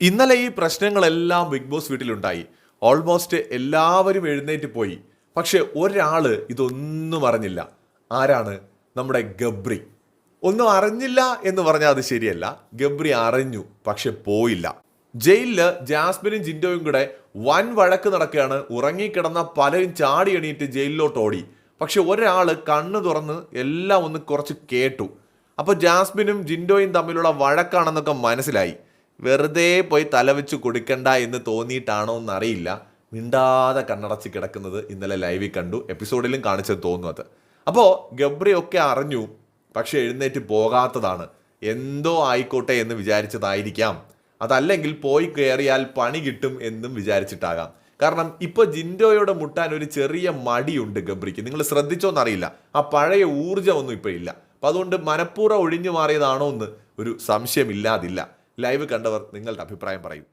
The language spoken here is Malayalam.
ഇന്നലെ ഈ പ്രശ്നങ്ങളെല്ലാം ബിഗ് ബോസ് വീട്ടിലുണ്ടായി. ഓൾമോസ്റ്റ് എല്ലാവരും എഴുന്നേറ്റ് പോയി. പക്ഷെ ഒരാൾ ഇതൊന്നും അറിഞ്ഞില്ല. ആരാണ്? നമ്മുടെ ഗബ്രി. ഒന്നും അറിഞ്ഞില്ല എന്ന് പറഞ്ഞാൽ അത് ശരിയല്ല. ഗബ്രി അറിഞ്ഞു പക്ഷെ പോയില്ല. ജയിലിൽ ജാസ്മിനും ജിൻഡോയും കൂടെ വൻ വഴക്ക് നടക്കുകയാണ്. ഉറങ്ങിക്കിടന്ന പലരും ചാടി എണീറ്റ് ജയിലിലോട്ട് ഓടി. പക്ഷെ ഒരാൾ കണ്ണു തുറന്ന് എല്ലാം ഒന്ന് കുറച്ച് കേട്ടു. അപ്പോൾ ജാസ്മിനും ജിൻഡോയും തമ്മിലുള്ള വഴക്കാണെന്നൊക്കെ മനസ്സിലായി. വെറുതെ പോയി തലവെച്ച് കൊടുക്കണ്ട എന്ന് തോന്നിയിട്ടാണോ എന്നറിയില്ല. മിണ്ടാതെ കണ്ണടച്ച് കിടക്കുന്നത് ഇന്നലെ ലൈവിൽ കണ്ടു. എപ്പിസോഡിലും കാണിച്ചത് അത്. അപ്പോൾ ഗബ്രിയൊക്കെ അറിഞ്ഞു പക്ഷെ എഴുന്നേറ്റ് പോകാത്തതാണ്. എന്തോ ആയിക്കോട്ടെ എന്ന് വിചാരിച്ചതായിരിക്കാം. അതല്ലെങ്കിൽ പോയി കയറിയാൽ പണി കിട്ടും എന്നും വിചാരിച്ചിട്ടാകാം. കാരണം ഇപ്പൊ ജിൻഡോയോടെ മുട്ടാൻ ഒരു ചെറിയ മടിയുണ്ട് ഗബ്രിക്ക്. നിങ്ങൾ ശ്രദ്ധിച്ചോ എന്നറിയില്ല. ആ പഴയ ഊർജമൊന്നും ഇപ്പൊ ഇല്ല. അപ്പൊ അതുകൊണ്ട് മനഃപൂർവം ഒഴിഞ്ഞു മാറിയതാണോ എന്ന് ഒരു സംശയമില്ലാതില്ല ലൈവ് കണ്ടവർ നിങ്ങളുടെ അഭിപ്രായം പറയൂ.